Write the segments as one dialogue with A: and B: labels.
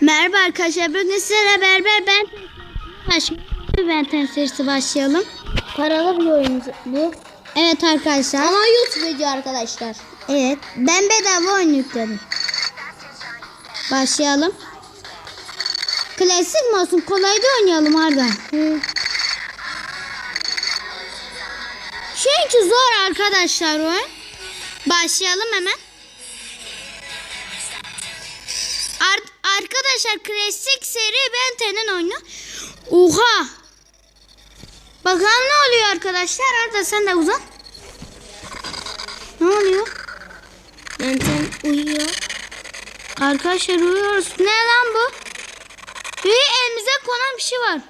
A: Merhaba arkadaşlar. Bugün sizlerle beraber ben. Ben serisi başlayalım.
B: Paralı bir oyun bu.
A: Evet arkadaşlar.
B: Ama YouTube video arkadaşlar.
A: Evet. Ben bedava oyun yükledim. Başlayalım. Klasik mi olsun? Kolay da oynayalım Arda.
B: Hı.
A: Çünkü zor arkadaşlar oyun. Başlayalım hemen. Arkadaşlar klasik seri Benten'in oyunu. Oha. Bakalım ne oluyor arkadaşlar. Arda sen de uzan. Ne oluyor?
B: Benten uyuyor.
A: Arkadaşlar uyuyoruz. Ne lan bu? Bir elimize konan bir şey var.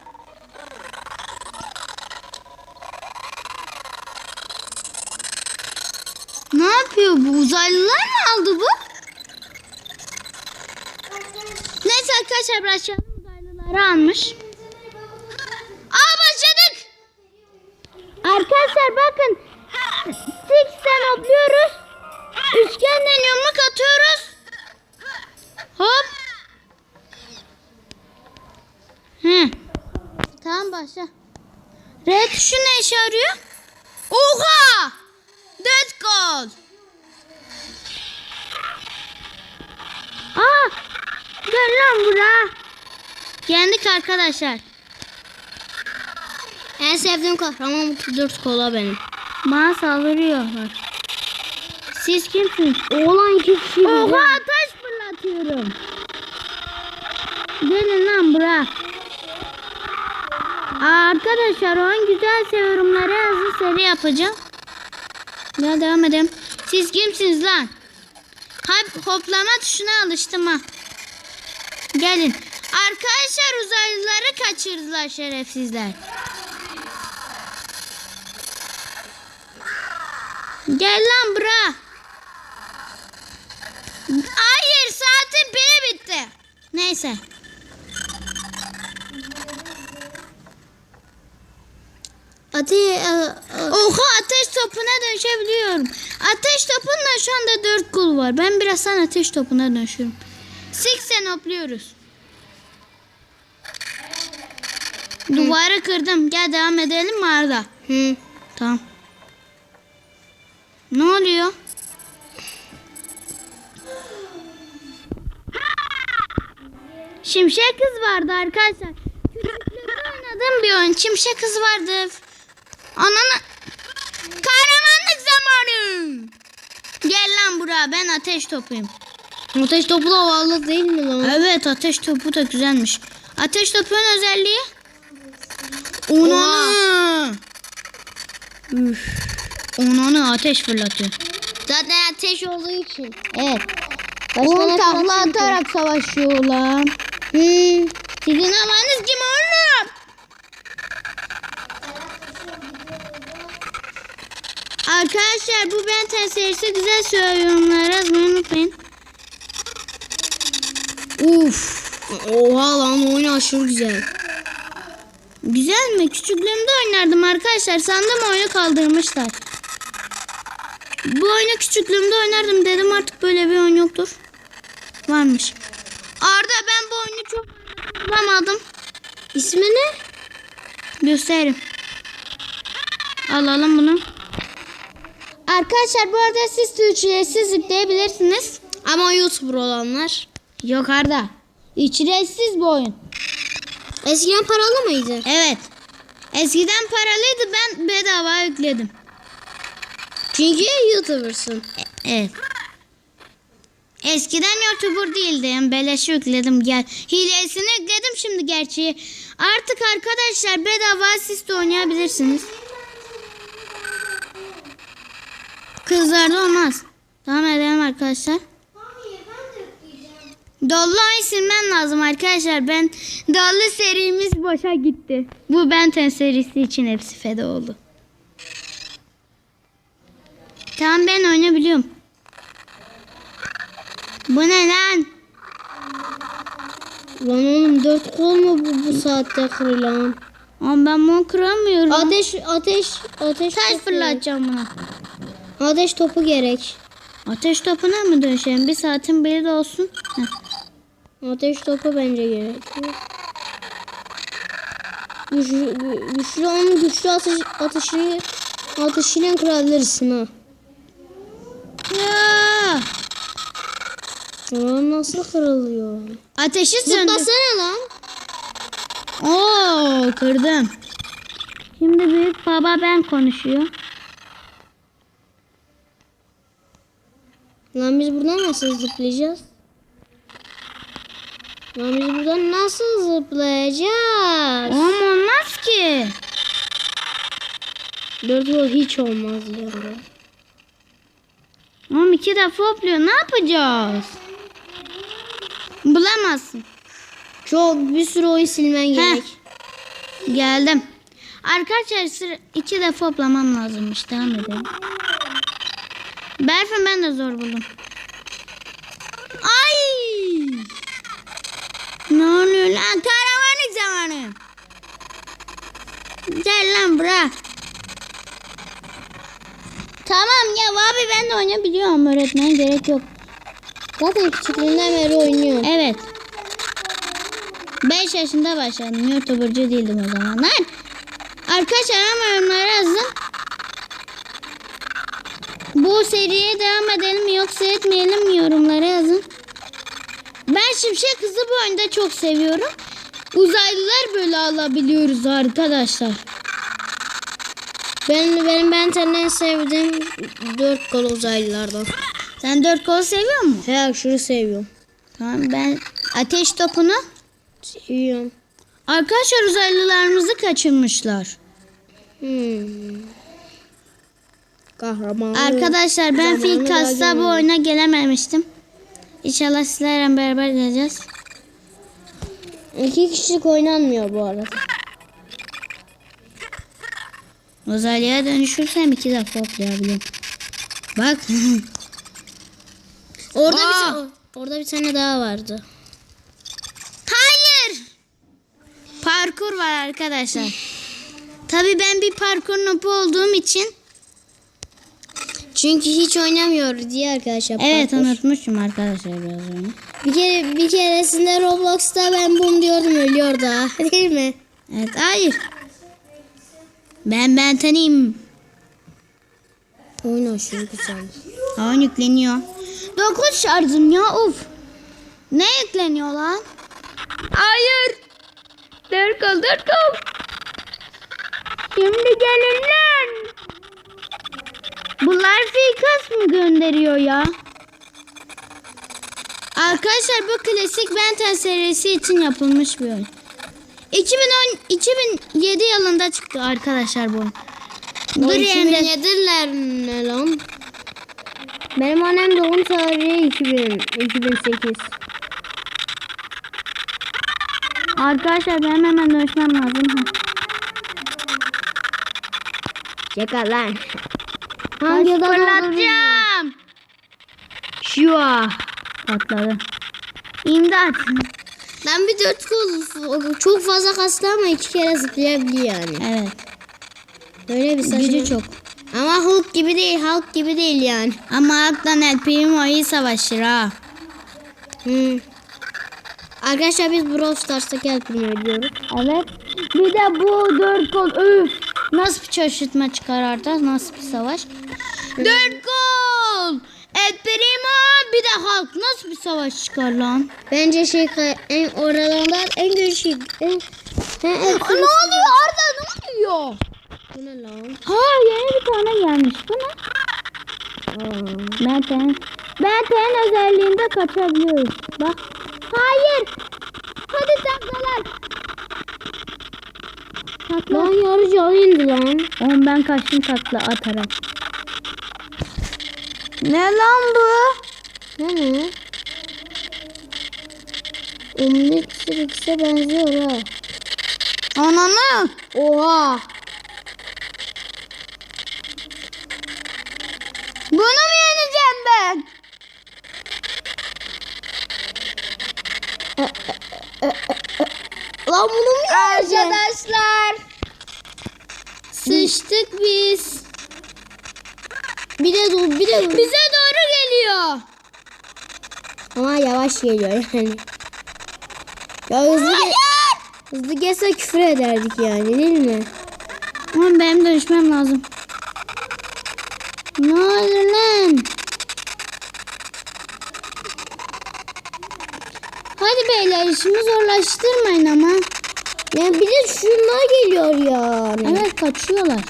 A: Ne yapıyor bu? Uzaylılar mı aldı bu? Arkadaşlar başlayalım. Uzaylıları almış. Aa başladık. Arkadaşlar bakın. Sixten hopluyoruz. Üçgenden yumruk atıyoruz. Hop. Hı. Tamam başla. R tuşu ne işe yarıyor? Oha! Dead goal. Aa! Gel lan bura. Yendik arkadaşlar.
B: En sevdiğim kahraman bu dört kola benim.
A: Bana saldırıyorlar. Siz kimsiniz?
B: Oğlan iki kişi.
A: Oha taş fırlatıyorum. Gelin lan bura. Arkadaşlar oyun güzelse yorumlara hızlı seri yapacağım. Ya devam edelim. Siz kimsiniz lan? Hop, hoplama tuşuna alıştım ha. Gelin. Arkadaşlar uzaylıları kaçırdılar şerefsizler. Gel lan bura. Hayır saatin pili bitti. Neyse.
B: Ate, e,
A: Oha ateş topuna dönüşebiliyorum. Ateş topunla şu anda dört kul var. Ben birazdan ateş topuna dönüşüyorum. Siksen hopluyoruz. Duvarı kırdım. Gel devam edelim mi Arda?
B: Hı.
A: Tamam. Ne oluyor? Şimşek kız vardı arkadaşlar. Küçüklüğümde oynadığım bir oyun. Şimşek kız vardı. Ananı... Kahramanlık zamanı. Gel lan buraya ben ateş topuyum.
B: Ateş topu da havalı değil mi lan?
A: Evet ateş topu da güzelmiş. Ateş topunun özelliği? Onanı. Üf. Onanı ateş fırlatıyor.
B: Zaten ateş olduğu için.
A: Evet.
B: Başka
A: On takla atarak savaşıyorlar.
B: Hı.
A: Sizin amanız kim oğlum? Arkadaşlar bu Benten serisi güzel söylüyor yorumlara yazmayı unutmayın.
B: Uf. Oha lan oyun aşırı güzel.
A: Güzel mi? Küçüklüğümde oynardım arkadaşlar. Sandım oyunu kaldırmışlar. Bu oyunu küçüklüğümde oynardım dedim artık böyle bir oyun yoktur. Varmış. Arda ben bu oyunu çok bulamadım.
B: İsmi ne?
A: Gösteririm. Alalım bunu. Arkadaşlar bu arada siz de ücretsiz yükleyebilirsiniz.
B: Ama YouTuber olanlar.
A: Yok Arda. Ücretsiz bu oyun.
B: Eskiden paralı mıydı?
A: Evet. Eskiden paralıydı ben bedava yükledim.
B: Çünkü YouTuber'sın.
A: Evet. Eskiden YouTuber değildim. Beleş yükledim. Gel. Hilesini yükledim şimdi gerçi. Artık arkadaşlar bedava siz de oynayabilirsiniz. Kızlarda olmaz. Devam edelim arkadaşlar. Dolunay silmem lazım arkadaşlar. Ben Dollu serimiz boşa gitti. Bu Benten serisi için hepsi feda oldu. Tamam ben oynayabiliyorum. Bu ne lan?
B: Lan oğlum dört kol mu bu, bu saatte kırılan?
A: Ama ben bunu kıramıyorum.
B: Ateş, ateş, ateş
A: Taş fırlatacağım buna.
B: Ateş topu gerek.
A: Ateş topuna mı dönüşelim? Bir saatin de olsun. Heh.
B: Ateş topu bence gerekiyor. Güçlü, gü- güçlü onun güçlü atış, atışı atışıyla kırabilirsin ha.
A: Ya.
B: Ulan nasıl kırılıyor?
A: Ateşi söndür.
B: Zıplasana lan.
A: Oo kırdım. Şimdi büyük baba ben konuşuyor.
B: Lan biz buradan nasıl zıplayacağız? Lan biz buradan nasıl zıplayacağız?
A: Olmaz ki.
B: Dört yol hiç olmaz diyorlar.
A: Oğlum iki defa hopluyor. Ne yapacağız? Bulamazsın.
B: Çok bir sürü oyu silmen gerek.
A: Geldim. Arkadaşlar iki defa hoplamam lazımmış. Devam edelim. Berfin ben de zor buldum. Ay! Ne oluyor lan? Karavanlık zamanı. Gel lan bırak. Tamam ya abi ben de oynayabiliyorum öğretmen gerek yok.
B: Zaten küçüklüğünden beri oynuyor.
A: Evet. 5 yaşında başladım. YouTuber'cı değildim o zamanlar. Arkadaşlar ama yorumlara yazın. Bu seriye devam edelim mi yoksa etmeyelim mi yorumlara yazın. Şimşek Kızı bu oyunda çok seviyorum. Uzaylılar böyle alabiliyoruz arkadaşlar.
B: Ben, benim ben senden sevdiğim dört kol uzaylılardan.
A: Sen dört kol seviyor musun?
B: He şunu seviyorum.
A: Tamam ben ateş topunu.
B: Seviyorum.
A: Arkadaşlar uzaylılarımızı kaçırmışlar.
B: Hmm. Kahraman.
A: Arkadaşlar ben ilk
B: daha
A: hasta bu oyuna gelememiştim. İnşallah sizlerle beraber geleceğiz.
B: İki kişilik oynanmıyor bu arada.
A: Uzaylıya dönüşürsem iki defa hoplayabilirim. Bak.
B: Orada
A: Aa!
B: bir, orada bir tane daha vardı.
A: Hayır. Parkur var arkadaşlar. Tabii ben bir parkur nopu olduğum için.
B: Çünkü hiç oynamıyor diye arkadaşlar.
A: Evet
B: parkur.
A: unutmuşum arkadaşlar biraz onu.
B: Bir kere bir keresinde Roblox'ta ben bum diyordum ölüyor da. Değil mi?
A: Evet hayır. Ben ben tanıyayım.
B: Oyun aşırı güzel.
A: Oyun yükleniyor. 9 şarjım ya uf. Ne yükleniyor lan? Hayır. Dört kol dört kol. Şimdi gelin lan. Bunlar fikas mı gönderiyor ya? Arkadaşlar bu klasik Benten serisi için yapılmış bir oyun. 2010 2007 yılında çıktı arkadaşlar bu. Dur yerinde.
B: 2007'ler ne lan? Benim annem doğum tarihi 2000, 2008.
A: Arkadaşlar benim hemen dönüşmem lazım.
B: Çekal lan. Hangi
A: Fırlatacağım. Şu an. Patladı. İmdat.
B: Ben bir dört kol çok fazla kaslı ama iki kere zıplayabiliyor yani.
A: Evet.
B: Böyle bir saçma.
A: Gücü çok.
B: Ama Hulk gibi değil, Hulk gibi değil yani.
A: Ama Aklan El Primo iyi savaşır ha.
B: Hmm. Arkadaşlar biz Brawl Stars'taki El Primo'yu diyoruz.
A: Evet. Bir de bu dört kol. Üf. Nasıl bir şaşırtma çıkar artık? Nasıl bir savaş? Dört kol. El Primo bir de Hulk. Nasıl bir savaş çıkar lan?
B: Bence şey en oralardan en güçlü. En, en, en
A: ne oluyor Arda ne oluyor?
B: Bu ne lan?
A: Ha yeni bir tane gelmiş. Bu ne? Benten. Benten özelliğinde kaçabiliyoruz. Bak. Hayır. Hadi taklalar. Takla.
B: Lan yarı canı indi lan.
A: Oğlum ben kaçtım takla atarak. Ne lan bu?
B: Ne ne? Omnitrix'e benziyor ha.
A: Ananı.
B: Oha.
A: Bunu mu yeneceğim ben?
B: Lan bunu mu yeneceksin?
A: Arkadaşlar.
B: Sıçtık biz. Bir de dur, bir de dur.
A: Bize geliyor.
B: Ama yavaş geliyor yani. Ya hızlı ge- hızlı gelse küfür ederdik yani değil mi?
A: Ama benim dönüşmem lazım. Ne olur lan? Hadi beyler işimi zorlaştırmayın ama.
B: Ya bir de şunlar geliyor yani.
A: Evet kaçıyorlar.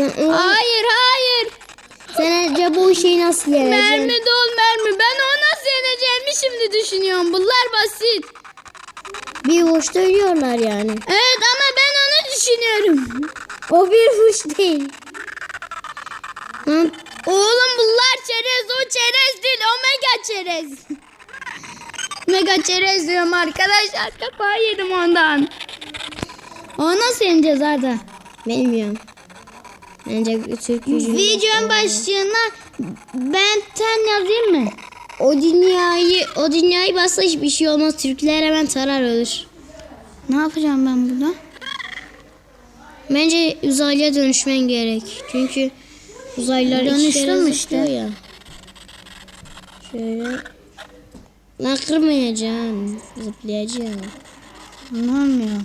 B: Sen,
A: Hayır hayır.
B: sen acaba bu şeyi nasıl
A: Mermi
B: yeneceksin?
A: dol mermi. Ben o nasıl yeneceğimi şimdi düşünüyorum. Bunlar basit.
B: Bir hoşta ölüyorlar yani.
A: Evet ama ben onu düşünüyorum.
B: O bir huş değil. Lan
A: Oğlum bunlar çerez. O çerez değil. O mega çerez. mega çerez diyorum arkadaşlar. Kapağı yedim ondan. O nasıl yeneceğiz Arda?
B: bilmiyorum. Bence Türk yüzünü-
A: Videonun başlığına ben ten yazayım mı?
B: O dünyayı o dünyayı bassa hiçbir şey olmaz. Türkler hemen tarar ölür.
A: Ne yapacağım ben burada?
B: Bence uzaylıya dönüşmen gerek. Çünkü uzaylılar
A: Dönüştüm işte.
B: ya. Şöyle. Lan kırmayacağım. Zıplayacağım.
A: Anlamıyor.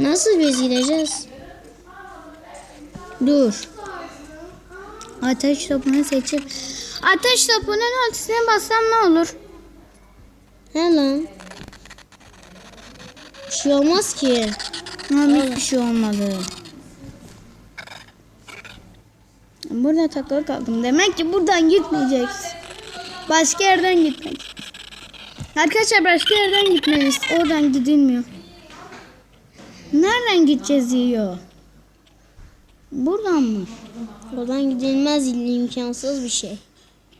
B: Nasıl biz gideceğiz?
A: Dur. Ateş topunu seçip ateş topunun ultisine bassam ne olur?
B: He lan. Bir şey olmaz ki.
A: Ama hiçbir şey olmadı. Burada takılı kaldım. Demek ki buradan gitmeyeceksin. Başka yerden gitmek. Arkadaşlar başka yerden gitmeliyiz. Oradan gidilmiyor. Nereden gideceğiz yiyor? Buradan mı?
B: Oradan gidilmez imkansız bir şey.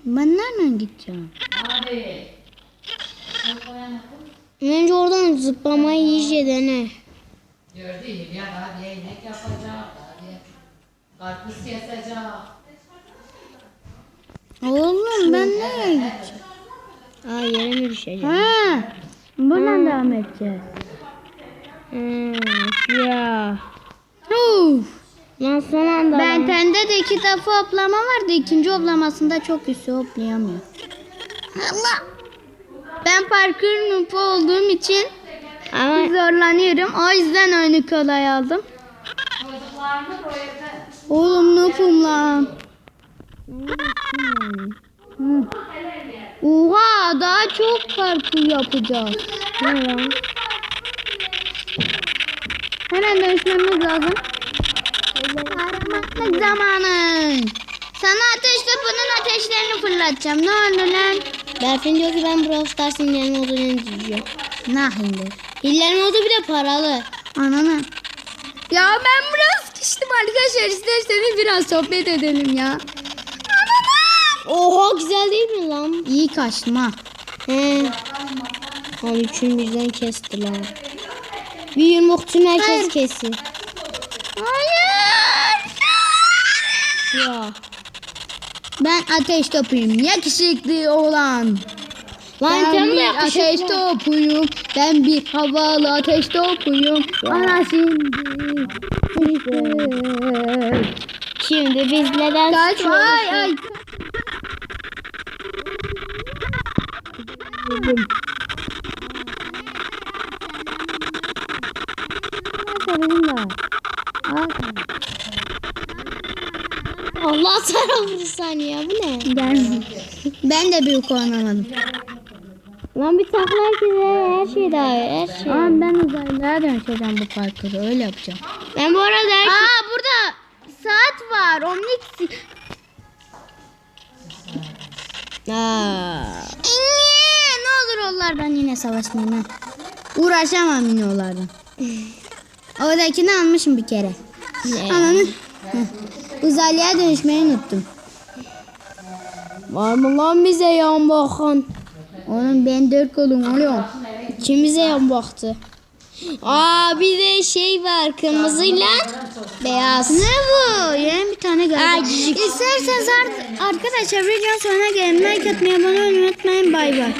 A: Ben nereden gideceğim?
B: Önce oradan zıplamayı iyice dene.
C: Gördü Hülya daha bir yemek yapacak, daha karpuz kesecek.
A: Oğlum ben nereye gideceğim?
B: Aa yere mi düşeceğim?
A: Ha, buradan devam edeceğiz.
B: Hmm, ya.
A: Uf.
B: Lan son anda
A: Ben tende de iki defa hoplama vardı. İkinci hoplamasında çok üstü hoplayamıyor. Allah. Ben parkur noob olduğum için
B: Ama
A: zorlanıyorum. O yüzden oyunu kolay aldım. Oğlum noobum lan. Oha daha çok parkur yapacağız.
B: ne lan?
A: Hemen dönüşmemiz lazım. Aramaklık zamanı. Sana ateş topunun ateşlerini fırlatacağım. Ne oldu lan?
B: Berfin diyor ki ben Brawl Stars'ın hileli modunu diyor.
A: Nahindi.
B: Hileli modu bir de paralı.
A: Anana. Ya ben biraz sıkıştım arkadaşlar. İsterseniz biraz sohbet edelim ya.
B: Oha güzel değil mi lan?
A: İyi kaçtım ha.
B: He. Lan üçünü birden kesti lan. Bir yumruk tüm herkes
A: Hayır.
B: Ya.
A: Ben ateş topuyum. Yakışıklı olan.
B: Lan
A: Ben bir
B: yakışıklı.
A: ateş topuyum. Ben bir havalı ateş topuyum. Bana şimdi.
B: Şimdi biz neden
A: Kaç ay ay.
B: Sana bir saniye bu ne?
A: Gel. Ben de büyük oynamadım.
B: Lan bir takla herkese her şey daha her şey.
A: Ama ben uzaylığa dönüşeceğim bu parkuru. Öyle yapacağım.
B: Ben bu arada her şey...
A: Aa burada saat var. Omnix.
B: Aa.
A: Eee, ne olur onlardan yine savaşmayayım ha. Uğraşamam yine onlardan. Oradakini almışım bir kere. Ananı. Uzaylıya dönüşmeyi unuttum.
B: Var mı lan bize yan bakan?
A: Oğlum ben dört kolum oluyor.
B: Kim bize yan baktı? Aa bir de şey var kırmızıyla beyaz.
A: Ne bu? Yeni bir tane geldi. İsterseniz arkadaşlar videonun sonuna gelin. Like atmayı, abone olmayı unutmayın. Bay bay.